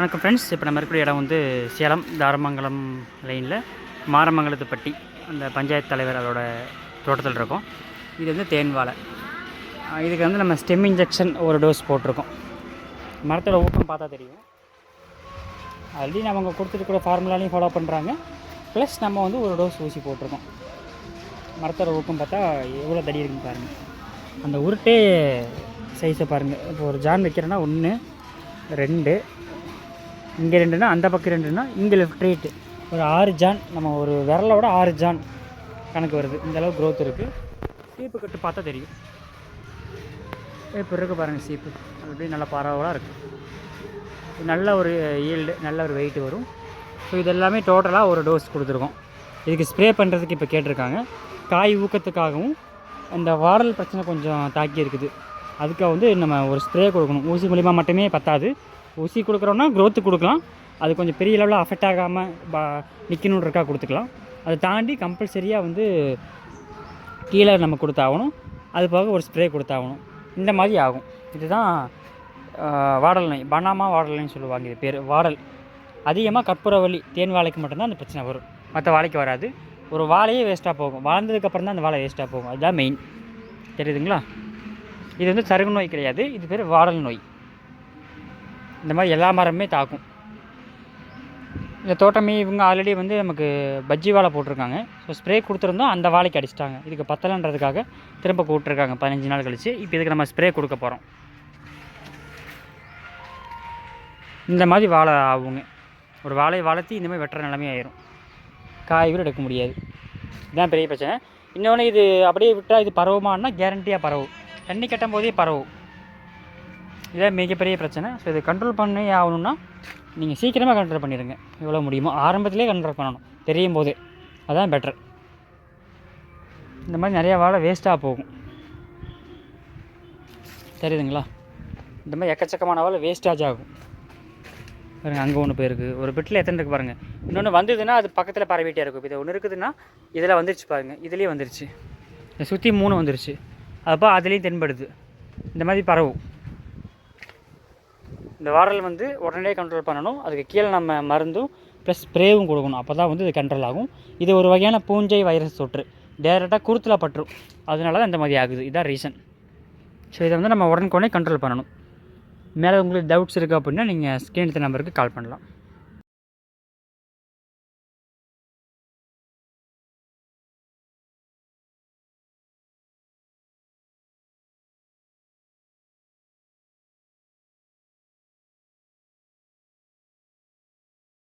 வணக்கம் ஃப்ரெண்ட்ஸ் இப்போ நம்ம இருக்கிற இடம் வந்து சேலம் தாரமங்கலம் லைனில் மாரமங்கலத்துப்பட்டி அந்த பஞ்சாயத்து தலைவர் அதோட தோட்டத்தில் இருக்கோம். இது வந்து தேன் வாழை இதுக்கு வந்து நம்ம ஸ்டெம் இன்ஜெக்ஷன் ஒரு டோஸ் போட்டிருக்கோம். மரத்தோட ஊக்கம் பார்த்தா தெரியும். ஆல்ரெடி நம்ம அவங்க கொடுத்துருக்கிற ஃபார்முலாலையும் ஃபாலோ பண்ணுறாங்க ப்ளஸ் நம்ம வந்து ஒரு டோஸ் ஊசி போட்டிருக்கோம். மரத்தோட ஊக்கம் பார்த்தா எவ்வளோ தடி இருக்குன்னு பாருங்கள் அந்த உருட்டே சைஸை பாருங்கள் இப்போ ஒரு ஜான் வைக்கிறேன்னா ஒன்று ரெண்டு இங்கே ரெண்டுனா அந்த பக்கம் ரெண்டுனா இங்கே லெஃப்ட் ரைட்டு ஒரு ஆறு ஜான் நம்ம ஒரு விரலோட ஆறு ஜான் கணக்கு வருது. இந்த அளவு க்ரோத் இருக்குது சீப்பு கட்டு பார்த்தா தெரியும். இப்போ இருக்கு பாருங்கள் சீப்பு. அது அப்படியே நல்லா பரவலாக இருக்குது நல்ல ஒரு ஈல்டு நல்ல ஒரு வெயிட் வரும். ஸோ இது எல்லாமே டோட்டலாக ஒரு டோஸ் கொடுத்துருக்கோம். இதுக்கு ஸ்ப்ரே பண்ணுறதுக்கு இப்போ கேட்டிருக்காங்க. காய் ஊக்கத்துக்காகவும் அந்த வாடல் பிரச்சனை கொஞ்சம் தாக்கி இருக்குது. அதுக்காக வந்து நம்ம ஒரு ஸ்ப்ரே கொடுக்கணும். ஊசி மூலிமா மட்டுமே பத்தாது. ஊசி கொடுக்குறோன்னா க்ரோத்து கொடுக்கலாம். அது கொஞ்சம் பெரிய லெவலில் அஃபெக்ட் ஆகாமல் பா நிற்கணுன்றக்கா கொடுத்துக்கலாம். அதை தாண்டி கம்பல்சரியாக வந்து கீழே நம்ம கொடுத்தாகணும். அது போக ஒரு ஸ்ப்ரே கொடுத்தாகணும். இந்த மாதிரி ஆகும். இதுதான் வாடல் நோய். பனாமா வாடல் நோய்னு சொல்லுவாங்க இது பேர். வாடல். அதிகமாக கற்பூரவள்ளி தேன் வாழைக்கு மட்டும்தான் அந்த பிரச்சனை வரும். மற்ற வாழைக்கு வராது. ஒரு வாழையே வேஸ்ட்டாக போகும். வளர்ந்ததுக்கப்புறம் தான் அந்த வாழை வேஸ்ட்டாக போகும். அதுதான் மெயின் தெரியுதுங்களா? இது வந்து சருகு நோய் கிடையாது. இது பேர் வாடல் நோய். இந்த மாதிரி எல்லா மரமுமே தாக்கும். இந்த தோட்டமே இவங்க ஆல்ரெடி வந்து நமக்கு பஜ்ஜி வாழை போட்டிருக்காங்க. ஸோ ஸ்ப்ரே கொடுத்துருந்தோம் அந்த வாழைக்கு அடிச்சிட்டாங்க. இதுக்கு பத்தலைன்றதுக்காக திரும்ப கூப்பிட்ருக்காங்க பதினஞ்சு நாள் கழிச்சு. இப்போ இதுக்கு நம்ம ஸ்ப்ரே கொடுக்க போகிறோம் இந்த மாதிரி வாழை ஆகுங்க. ஒரு வாழையை வளர்த்தி இந்த மாதிரி வெட்டுற நிலைமை ஆயிரும். காய் கூட எடுக்க முடியாது. இதுதான் பெரிய பிரச்சனை. இன்னொன்று இது அப்படியே விட்டால் இது பரவுமானா கேரண்டியாக பரவும். தண்ணி கட்டும் போதே பரவும். இதான் மிகப்பெரிய பிரச்சனை. ஸோ இதை கண்ட்ரோல் பண்ணி ஆகணும்னா நீங்கள் சீக்கிரமாக கண்ட்ரோல் பண்ணிடுங்க எவ்வளோ முடியுமோ. ஆரம்பத்திலே கண்ட்ரோல் பண்ணணும். தெரியும் போதே. அதான் பெட்டர் இந்த மாதிரி நிறையா வாழை வேஸ்ட்டாக போகும். தெரியுதுங்களா? இந்த மாதிரி எக்கச்சக்கமான வாழை வேஸ்டாஜ் ஆகும். பாருங்கள் அங்கே ஒன்று போயிருக்கு. ஒரு பெட்டில் எத்தனை இருக்குது பாருங்கள் இன்னொன்று வந்ததுன்னா அது பக்கத்தில் பரவிட்டே இருக்கும். இப்போ இது ஒன்று இருக்குதுன்னா இதில் வந்துருச்சு பாருங்கள் இதுலேயே வந்துருச்சு. இதை சுற்றி மூணு வந்துருச்சு. அப்போ அதுலேயும் தென்படுது. இந்த மாதிரி பரவும். இந்த வாரல் வந்து உடனே கண்ட்ரோல் பண்ணணும். அதுக்கு கீழே நம்ம மருந்தும் ப்ளஸ் ஸ்ப்ரேவும் கொடுக்கணும். அப்போ தான் வந்து இது கண்ட்ரோல் ஆகும். இது ஒரு வகையான பூஞ்சை வைரஸ் தொற்று. டேரெக்டாக குருத்தில் பற்றும் அதனால தான் இந்த மாதிரி ஆகுது. இதுதான் ரீசன் ஸோ இதை வந்து நம்ம உடனுக்குடனே கண்ட்ரோல் பண்ணணும். மேலே உங்களுக்கு டவுட்ஸ் இருக்குது அப்படின்னா நீங்கள் ஸ்க்ரீன் நம்பருக்கு கால் பண்ணலாம்.